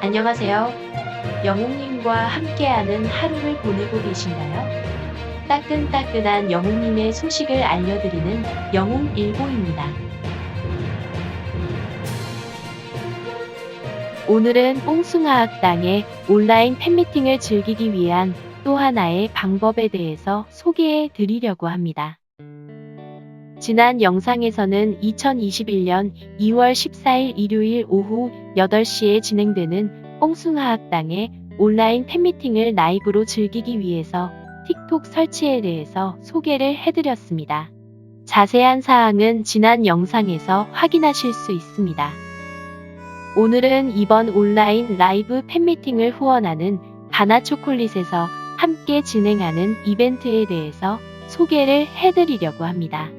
안녕하세요. 영웅님과 함께하는 하루를 보내고 계신가요? 따끈따끈한 영웅님의 소식을 알려드리는 영웅일보입니다. 오늘은 뽕숭아학당의 온라인 팬미팅을 즐기기 위한 또 하나의 방법에 대해서 소개해 드리려고 합니다. 지난 영상에서는 2021년 2월 14일 일요일 오후 8시에 진행되는 뽕숭아학당의 온라인 팬미팅을 라이브로 즐기기 위해서 틱톡 설치에 대해서 소개를 해드렸습니다. 자세한 사항은 지난 영상에서 확인하실 수 있습니다. 오늘은 이번 온라인 라이브 팬미팅을 후원하는 가나초콜릿에서 함께 진행하는 이벤트에 대해서 소개를 해드리려고 합니다.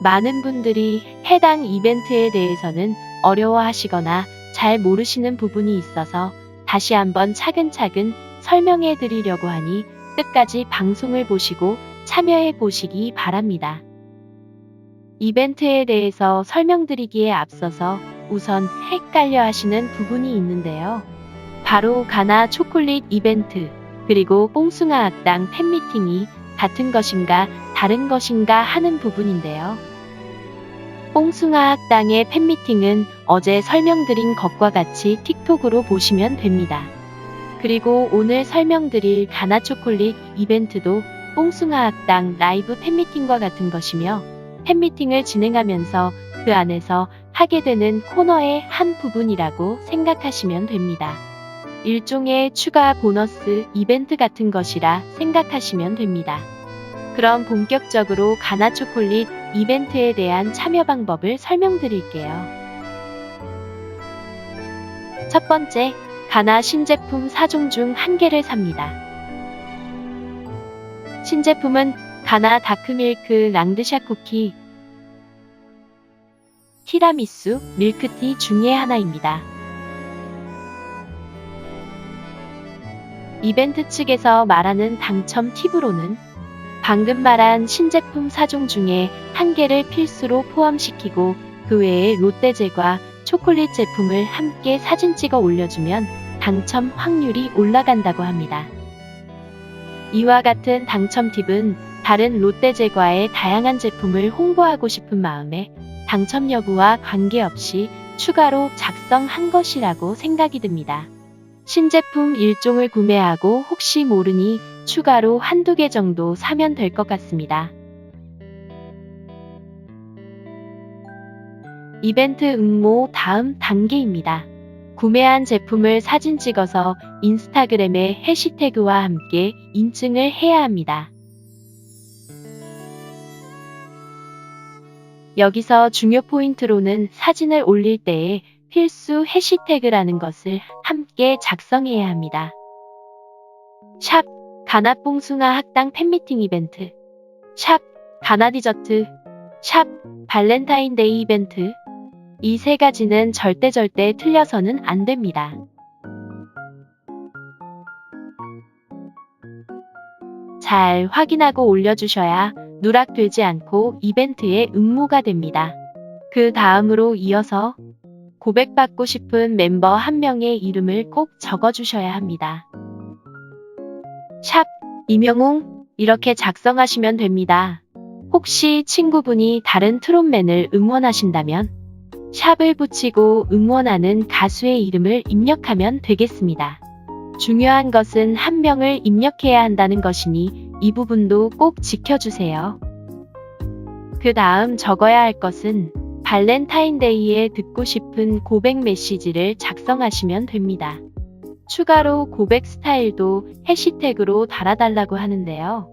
많은 분들이 해당 이벤트에 대해서는 어려워하시거나 잘 모르시는 부분이 있어서 다시 한번 차근차근 설명해 드리려고 하니 끝까지 방송을 보시고 참여해 보시기 바랍니다. 이벤트에 대해서 설명드리기에 앞서서 우선 헷갈려 하시는 부분이 있는데요. 바로 가나 초콜릿 이벤트, 그리고 뽕숭아 악당 팬미팅이 같은 것인가 다른 것인가 하는 부분인데요. 뽕숭아 학당의 팬미팅은 어제 설명드린 것과 같이 틱톡으로 보시면 됩니다. 그리고 오늘 설명드릴 가나초콜릿 이벤트도 뽕숭아 학당 라이브 팬미팅과 같은 것이며 팬미팅을 진행하면서 그 안에서 하게 되는 코너의 한 부분이라고 생각하시면 됩니다. 일종의 추가 보너스 이벤트 같은 것이라 생각하시면 됩니다. 그럼 본격적으로 가나 초콜릿 이벤트에 대한 참여 방법을 설명드릴게요. 첫 번째, 가나 신제품 4종 중 한 개를 삽니다. 신제품은 가나 다크밀크 랑드샷 쿠키, 티라미수, 밀크티 중에 하나입니다. 이벤트 측에서 말하는 당첨 팁으로는 방금 말한 신제품 4종 중에 한 개를 필수로 포함시키고 그 외에 롯데제과 초콜릿 제품을 함께 사진 찍어 올려주면 당첨 확률이 올라간다고 합니다. 이와 같은 당첨 팁은 다른 롯데제과의 다양한 제품을 홍보하고 싶은 마음에 당첨 여부와 관계없이 추가로 작성한 것이라고 생각이 듭니다. 신제품 1종을 구매하고 혹시 모르니 추가로 한두 개 정도 사면 될 것 같습니다. 이벤트 응모 다음 단계입니다. 구매한 제품을 사진 찍어서 인스타그램에 해시태그와 함께 인증을 해야 합니다. 여기서 중요 포인트로는 사진을 올릴 때에 필수 해시태그라는 것을 함께 작성해야 합니다. 샵 가나뽕숭아 학당 팬미팅 이벤트 샵 가나디저트 샵 발렌타인데이 이벤트 이 세 가지는 절대 절대 틀려서는 안 됩니다. 잘 확인하고 올려주셔야 누락되지 않고 이벤트에 응모가 됩니다. 그 다음으로 이어서 고백받고 싶은 멤버 한 명의 이름을 꼭 적어주셔야 합니다. 샵 이명웅 이렇게 작성하시면 됩니다. 혹시 친구분이 다른 트롯맨을 응원하신다면 샵을 붙이고 응원하는 가수의 이름을 입력하면 되겠습니다. 중요한 것은 한 명을 입력해야 한다는 것이니 이 부분도 꼭 지켜주세요. 그 다음 적어야 할 것은 발렌타인데이에 듣고 싶은 고백 메시지를 작성하시면 됩니다. 추가로 고백 스타일도 해시태그로 달아달라고 하는데요.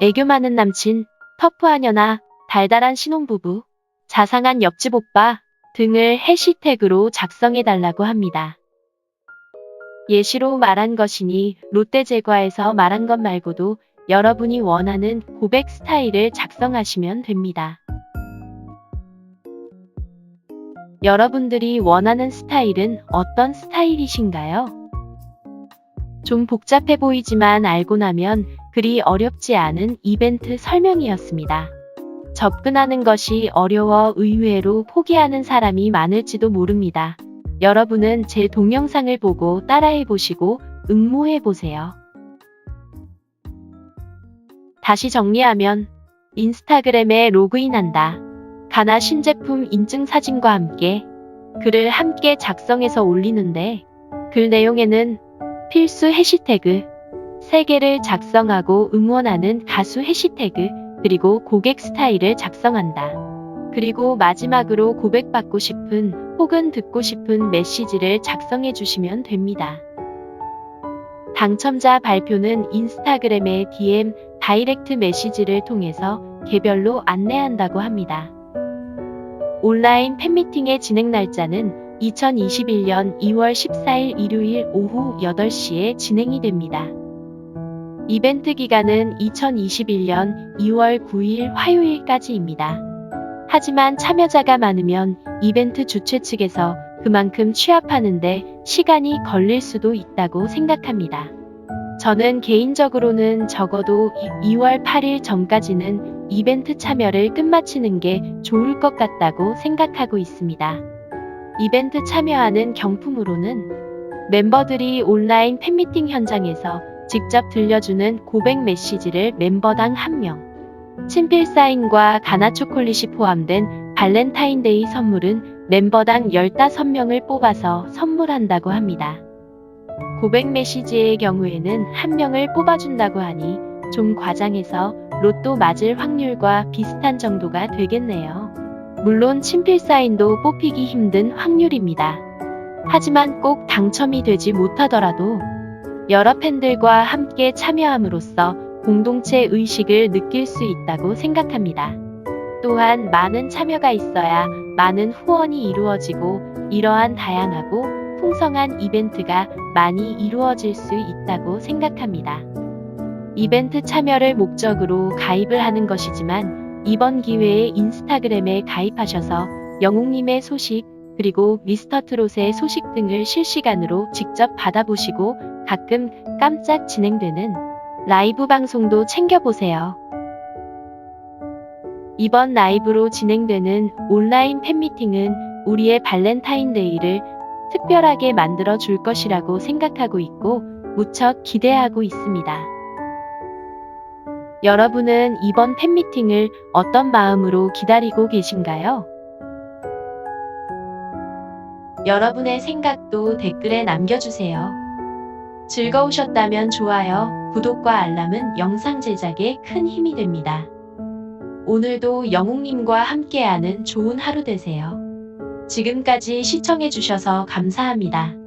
애교 많은 남친, 터프하녀나 달달한 신혼부부, 자상한 옆집 오빠 등을 해시태그로 작성해달라고 합니다. 예시로 말한 것이니 롯데제과에서 말한 것 말고도 여러분이 원하는 고백 스타일을 작성하시면 됩니다. 여러분들이 원하는 스타일은 어떤 스타일이신가요? 좀 복잡해 보이지만 알고 나면 그리 어렵지 않은 이벤트 설명이었습니다. 접근하는 것이 어려워 의외로 포기하는 사람이 많을지도 모릅니다. 여러분은 제 동영상을 보고 따라해 보시고 응모해 보세요. 다시 정리하면 인스타그램에 로그인한다. 가나 신제품 인증 사진과 함께 글을 함께 작성해서 올리는데 글 내용에는 필수 해시태그 3개를 작성하고 응원하는 가수 해시태그 그리고 고객 스타일을 작성한다. 그리고 마지막으로 고백받고 싶은 혹은 듣고 싶은 메시지를 작성해 주시면 됩니다. 당첨자 발표는 인스타그램의 DM, 다이렉트 메시지를 통해서 개별로 안내한다고 합니다. 온라인 팬미팅의 진행 날짜는 2021년 2월 14일 일요일 오후 8시에 진행이 됩니다. 이벤트 기간은 2021년 2월 9일 화요일까지입니다. 하지만 참여자가 많으면 이벤트 주최 측에서 그만큼 취합하는데 시간이 걸릴 수도 있다고 생각합니다. 저는 개인적으로는 적어도 2월 8일 전까지는 이벤트 참여를 끝마치는 게 좋을 것 같다고 생각하고 있습니다. 이벤트 참여하는 경품으로는 멤버들이 온라인 팬미팅 현장에서 직접 들려주는 고백 메시지를 멤버당 1명, 친필 사인과 가나 초콜릿이 포함된 발렌타인데이 선물은 멤버당 15명을 뽑아서 선물한다고 합니다. 고백 메시지의 경우에는 한 명을 뽑아준다고 하니 좀 과장해서 로또 맞을 확률과 비슷한 정도가 되겠네요. 물론 친필 사인도 뽑히기 힘든 확률입니다. 하지만 꼭 당첨이 되지 못하더라도 여러 팬들과 함께 참여함으로써 공동체 의식을 느낄 수 있다고 생각합니다. 또한 많은 참여가 있어야 많은 후원이 이루어지고 이러한 다양하고 풍성한 이벤트가 많이 이루어질 수 있다고 생각합니다. 이벤트 참여를 목적으로 가입을 하는 것이지만 이번 기회에 인스타그램에 가입하셔서 영웅님의 소식 그리고 미스터 트롯의 소식 등을 실시간으로 직접 받아보시고 가끔 깜짝 진행되는 라이브 방송도 챙겨보세요. 이번 라이브로 진행되는 온라인 팬미팅은 우리의 발렌타인데이를 특별하게 만들어 줄 것이라고 생각하고 있고 무척 기대하고 있습니다. 여러분은 이번 팬미팅을 어떤 마음으로 기다리고 계신가요? 여러분의 생각도 댓글에 남겨주세요. 즐거우셨다면 좋아요, 구독과 알람은 영상 제작에 큰 힘이 됩니다. 오늘도 영웅님과 함께하는 좋은 하루 되세요. 지금까지 시청해주셔서 감사합니다.